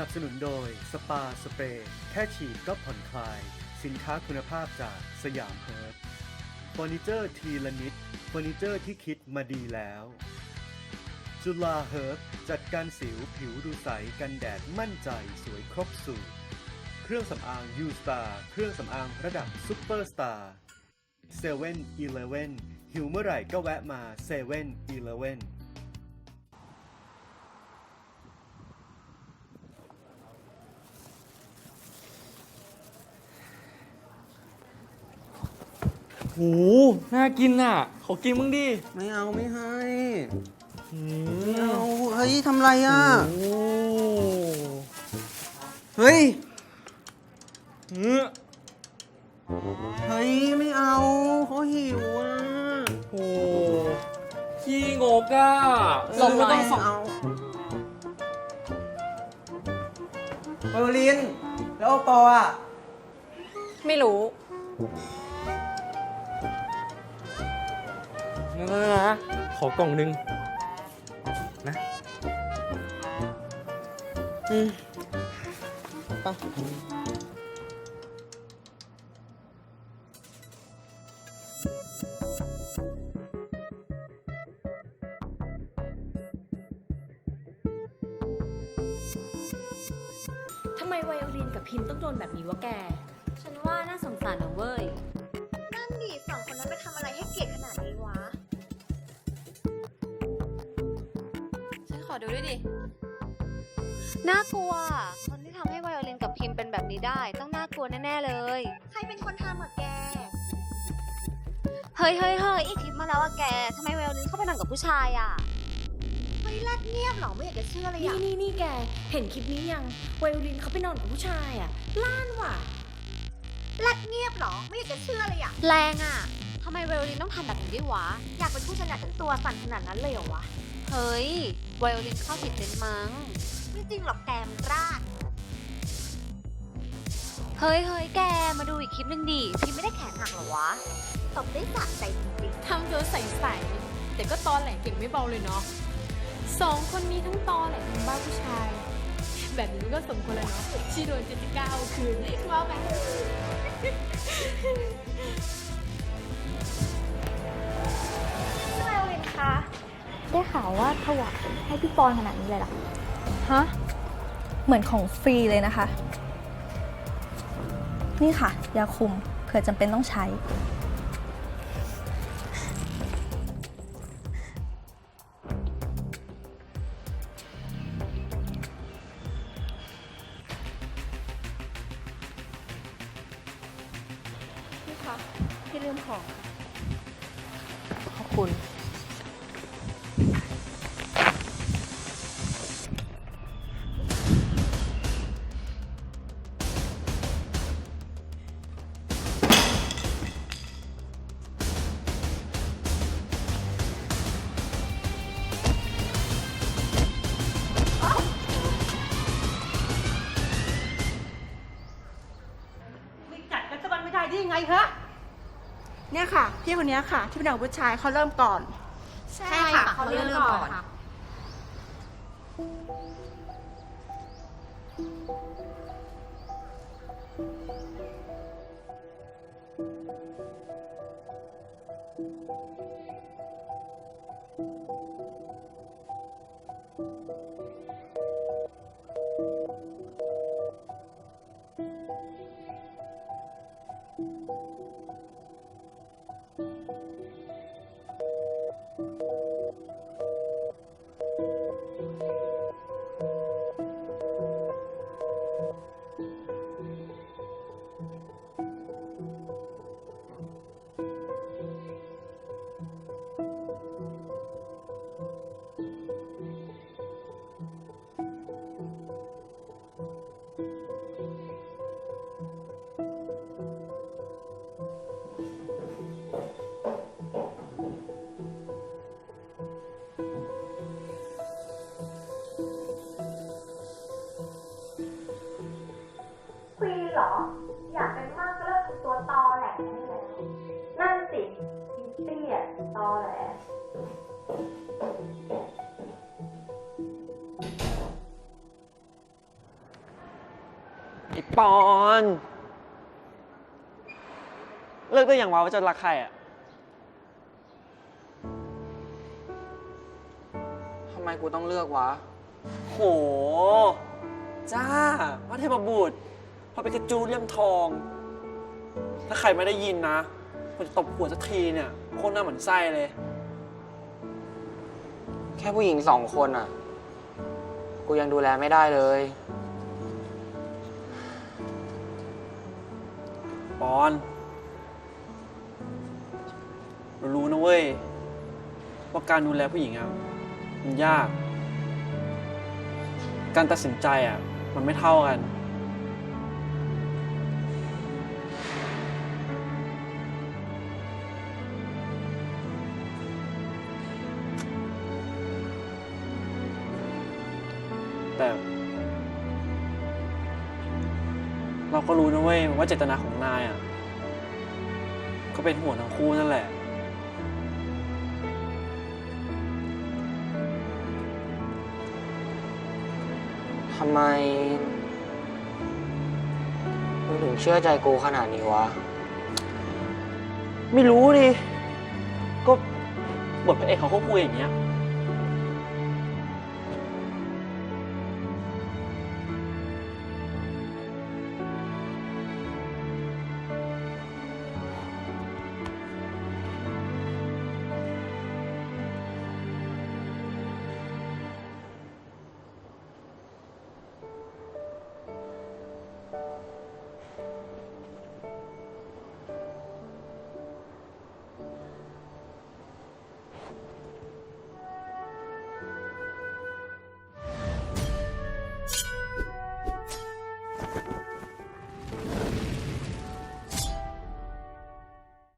นับสนุนโดย สปาสเปรย์แค่ฉีดก็ผ่อนคลาย สินค้าคุณภาพจากสยามเฮิร์บเฟอร์นิเจอร์ทีละนิดเฟอร์นิเจอร์ที่คิดมาดีแล้ว จุฬาเฮิร์บจัดการสิวผิวดูใสกันแดดมั่นใจสวยครบสูตรเครื่องสำอางยูสตาร์เครื่องสำอางระดับซุปเปอร์สตาร์เซเว่นอีเลเว่นหิวเมื่อไหร่ก็แวะมาเซเว่นอีเลเว่น โหน่ากินอะ ขอกินมึงดิไม่เอาไม่ให้อืไม่มเอาเฮ้ยทำไรอะ โอ้เฮ้ยอืมเฮ้ย ไม่เอาเขาหิวอะโอ้ขี้งกอะหลบหน่อยไม่ต้องเอาเบอร์ลิน แล้วโอปออะ ไม่รู้ นั่นนะนะขอกล่องหนึงนะอืมไปทำไมไวโอลินกับพิมพ์ต้องโดนแบบนี้วะแก ฉันว่าน่าสงสารนะเว้ย นั่นดิสองคนนั้นไปทำอะไรให้เกลียดขนาดนี้วะ อดูด้วยดิ น่ากลัว คนที่ทำให้ไวโอลินกับพิมพ์เป็นแบบนี้ได้ ต้องน่ากลัวแน่ๆเลย ใครเป็นคนทำอะแก เฮ้ยเฮ้ยเฮ้ยอีกคลิปมาแล้วอะแกทำไมไวโอลินเข้าไปนอนกับผู้ชายอะเฮ้ยแรดเงียบเหรอไม่อยากจะเชื่อเลยนี่อะนี่นี่แก เห็นคลิปนี้ยังไวโอลินเขาไปนอนกับผู้ชายอะ ล้านว่ะ แรดเงียบเหรอไม่อยากจะเชื่อเลยอะแรงอะทำไมไวโอลินต้องทำแบบนี้ด้วยวะ อยากเป็นผู้ชนะจนตัวสั่นขนาดนั้นเลยเหรอวะ เฮ้ย ไวโอลินเข้าผิดเลนมั้ง ไม่จริงหรอกแกมราดเฮ้ยเฮ้ยแกมาดูอีกคลิปหนึงดิพิมพ์ไม่ได้แขนหักเหรอวะ ตบได้สะใจจริงทำตัวใสๆแต่ก็ตอนแหลเก่งไม่เบาเลยเนาะสองคนนี้ทั้งตอแหลทั้งบ้าผู้ชาย แบบนี้ก็สมควรแล้วเนาะที่โดนเจสสิก้าเอาคืนว่าไหม ๆ ข่าวว่าถวายให้พี่ปอนขนาดนี้เลยเหรอฮะ เหมือนของฟรีเลยนะคะ นี่ค่ะ ยาคุมเผื่อจำเป็นต้องใช้ นี่ค่ะ พี่ลืมของ ขอบคุณ ไม่ได้ได้ยังไงฮะเนี่ยค่ะพี่คนเนี้ยค่ะ ที่เป็นเอาผู้ชายเขาเริ่มก่อน ใช่ค่ะเขาเริ่มก่อนพ ไอปอน เลือกได้อย่างวะว่าจะรักใครอะทำไมกูต้องเลือกวะ โห จ้าพระเทพบุตรพระเป็นกระจูเลี่ยมทอง ถ้าใครไม่ได้ยินนะ มันจะตบหัวสักทีเนี่ยโคตรหน้าเหมือนไส้เลย แค่ผู้หญิงสองคนอะ กูยังดูแลไม่ได้เลย ปอนเรารู้นะเว้ย ว่าการดูแลผู้หญิงอะ มันยาก การตัดสินใจอะ มันไม่เท่ากัน เราก็รู้นะเว้ยว่าเจตนาของนายอะ ก็เป็นห่วงทั้งคู่นั่นแหละ ทำไมมึงถึงเชื่อใจกูขนาดนี้วะ ไม่รู้ดิ ก็บทพระเอกเขาก็คุยอย่างเงี้ย